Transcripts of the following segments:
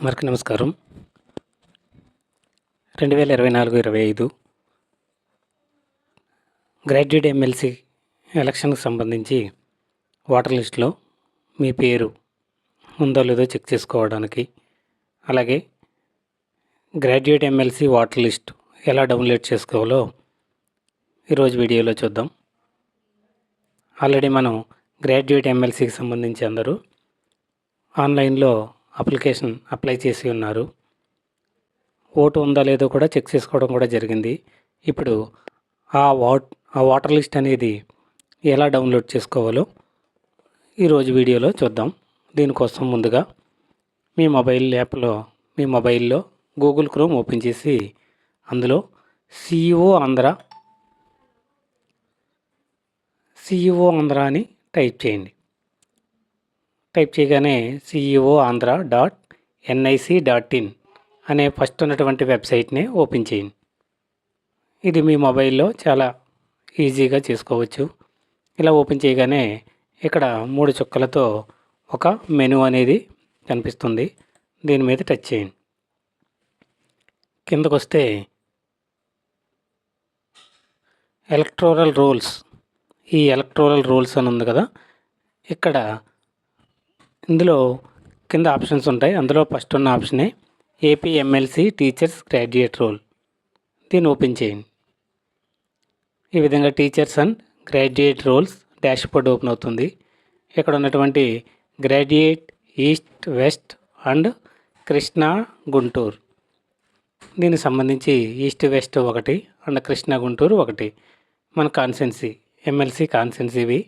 అందరికీ నమస్కారం. రెండు వేల ఇరవై నాలుగు ఇరవై ఐదు గ్రాడ్యుయేట్ ఎమ్మెల్సీ ఎలక్షన్కి సంబంధించి ఓటర్ లిస్ట్లో మీ పేరు ఉందో లేదో చెక్ చేసుకోవడానికి అలాగే గ్రాడ్యుయేట్ ఎమ్మెల్సీ ఓటర్ లిస్ట్ ఎలా డౌన్లోడ్ చేసుకోవాలో ఈరోజు వీడియోలో చూద్దాం. ఆల్రెడీ మనం గ్రాడ్యుయేట్ ఎమ్మెల్సీకి సంబంధించి అందరూ ఆన్లైన్లో అప్లికేషన్ అప్లై చేసి ఉన్నారు. ఓటు ఉందా లేదో కూడా చెక్ చేసుకోవడం కూడా జరిగింది. ఇప్పుడు ఆ వాట్ ఆ వాటర్ లిస్ట్ అనేది ఎలా డౌన్లోడ్ చేసుకోవాలో ఈరోజు వీడియోలో చూద్దాం. దీనికోసం ముందుగా మీ మొబైల్ యాప్లో మీ మొబైల్లో గూగుల్ క్రోమ్ ఓపెన్ చేసి అందులో సిఇఓ ఆంధ్ర సిఇఓ ఆంధ్ర అని టైప్ చేయండి. టైప్ చేయగానే CEO Andhra dot NIC dot in అనే ఫస్ట్ ఉన్నటువంటి వెబ్సైట్ని ఓపెన్ చేయండి. ఇది మీ మొబైల్లో చాలా ఈజీగా చేసుకోవచ్చు. ఇలా ఓపెన్ చేయగానే ఇక్కడ మూడు చుక్కలతో ఒక మెను అనేది కనిపిస్తుంది. దీని మీద టచ్ చేయండి. కిందకు వస్తే ఎలక్ట్రోరల్ రూల్స్. ఈ ఎలక్ట్రోరల్ రూల్స్ అని ఉంది కదా ఇక్కడ ఇందులో కింద ఆప్షన్స్ ఉంటాయి. అందులో ఫస్ట్ ఉన్న ఆప్షనే AP MLC teachers graduate roll దీన్ని ఓపెన్ చేయండి. ఈ విధంగా teachers and graduate rolls dashboard open అవుతుంది. ఇక్కడ ఉన్నటువంటి graduate east west and Krishna Guntur. దీనికి సంబంధించి ఈస్ట్ వెస్ట్ ఒకటి అండ్ కృష్ణా గుంటూరు ఒకటి. మన constituency MLC కాన్సెన్సీవి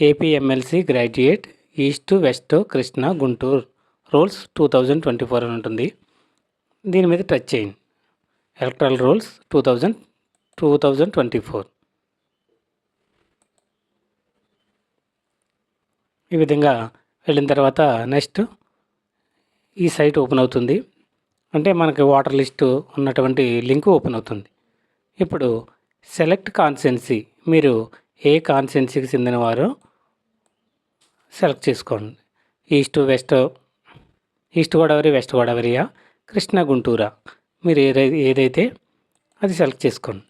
AP MLC graduate east west Krishna Guntur. Rules two thousand twenty four అని ఉంటుంది. దీని మీద టచ్ చేయండి. Electoral rules two thousand two thousand twenty four. ఈ విధంగా వెళ్ళిన తర్వాత నెక్స్ట్ ఈ సైట్ ఓపెన్ అవుతుంది. అంటే మనకి వాటర్ లిస్టు ఉన్నటువంటి లింక్ ఓపెన్ అవుతుంది. ఇప్పుడు సెలెక్ట్ కాన్సెన్సీ మీరు ఏ కాన్సెన్సీకి చెందినవారో సెలెక్ట్ చేసుకోండి. East west east Godavari west గోదావరియా Krishna గుంటూరా. మీరు ఏదై ఏదైతే అది సెలెక్ట్ చేసుకోండి.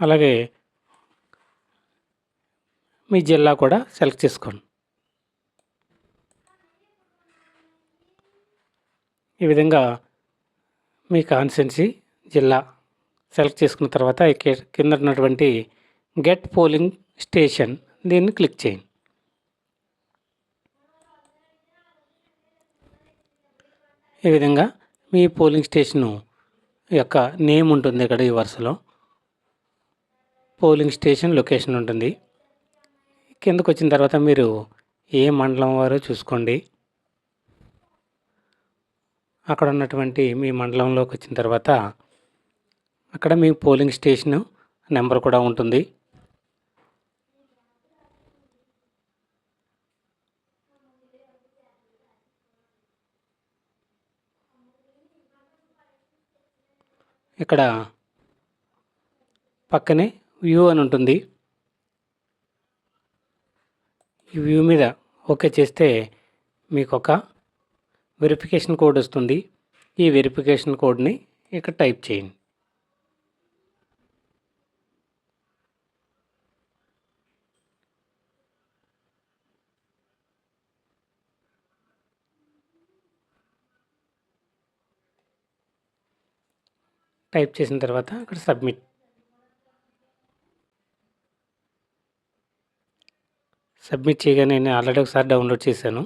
అలాగే మీ జిల్లా కూడా సెలెక్ట్ చేసుకోండి. ఈ విధంగా మీ కాన్సెన్సీ జిల్లా సెలెక్ట్ చేసుకున్న తర్వాత ఇక్కడ కింద ఉన్నటువంటి గెట్ పోలింగ్ స్టేషన్ దీన్ని క్లిక్ చేయండి. ఈ విధంగా మీ పోలింగ్ స్టేషను యొక్క నేమ్ ఉంటుంది ఇక్కడ ఈ వరుసలో. పోలింగ్ స్టేషన్ లొకేషన్ ఉంటుంది. కిందకు వచ్చిన తర్వాత మీరు ఏ మండలం వారో చూసుకోండి. అక్కడ ఉన్నటువంటి మీ మండలంలోకి వచ్చిన తర్వాత అక్కడ మీ పోలింగ్ స్టేషన్ నెంబర్ కూడా ఉంటుంది. ఇక్కడ పక్కనే వ్యూ అని ఉంటుంది. ఈ వ్యూ మీద ఓకే చేస్తే మీకు ఒక వెరిఫికేషన్ కోడ్ వస్తుంది. ఈ వెరిఫికేషన్ కోడ్ని ఇక్కడ టైప్ చేయండి. టైప్ చేసిన తర్వాత అక్కడ సబ్మిట్. సబ్మిట్ చేయగానే నేను ఆల్రెడీ ఒకసారి డౌన్లోడ్ చేశాను.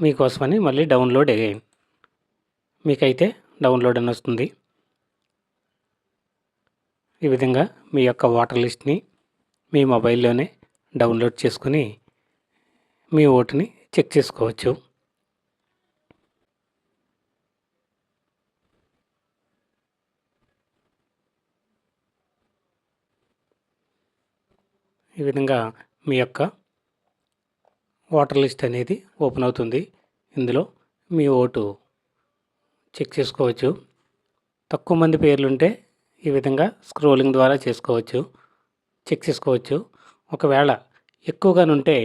మీకోసమని మళ్ళీ డౌన్లోడ్ అయ్యాను మీకైతే డౌన్లోడ్ అని వస్తుంది. ఈ విధంగా మీ యొక్క వాటర్ లిస్ట్ని మీ మొబైల్లోనే డౌన్లోడ్ చేసుకుని మీ ఓటుని చెక్ చేసుకోవచ్చు. ఈ విధంగా మీ యొక్క ఓటర్ లిస్ట్ అనేది ఓపెన్ అవుతుంది. ఇందులో మీ ఓటు చెక్ చేసుకోవచ్చు. తక్కువ మంది పేర్లుంటే ఈ విధంగా స్క్రోలింగ్ ద్వారా చేసుకోవచ్చు. చెక్ చేసుకోవచ్చు. ఒకవేళ ఎక్కువగానుంటే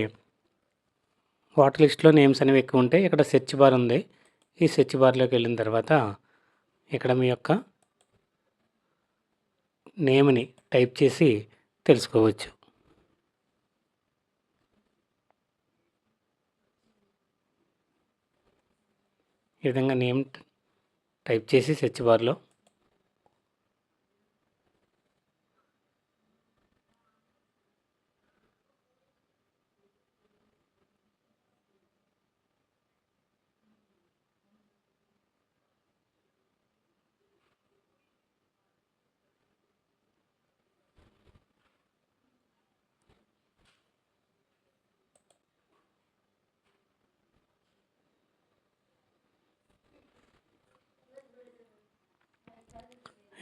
వాటర్ లిస్ట్లో నేమ్స్ అనేవి ఎక్కువ ఉంటాయి ఇక్కడ సెర్చ్ బార్ ఉంది. ఈ సెర్చ్ బార్లోకి వెళ్ళిన తర్వాత ఇక్కడ మీ యొక్క నేమ్ని టైప్ చేసి తెలుసుకోవచ్చు. ఈ విధంగా నేమ్ టైప్ చేసి సెర్చ్ బార్లో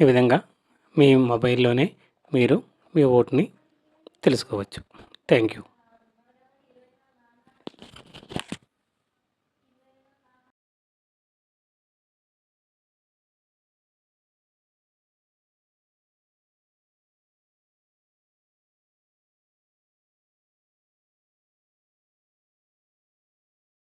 ఈ విధంగా మీ మొబైల్లోనే మీరు మీ ఓటుని తెలుసుకోవచ్చు. Thank you.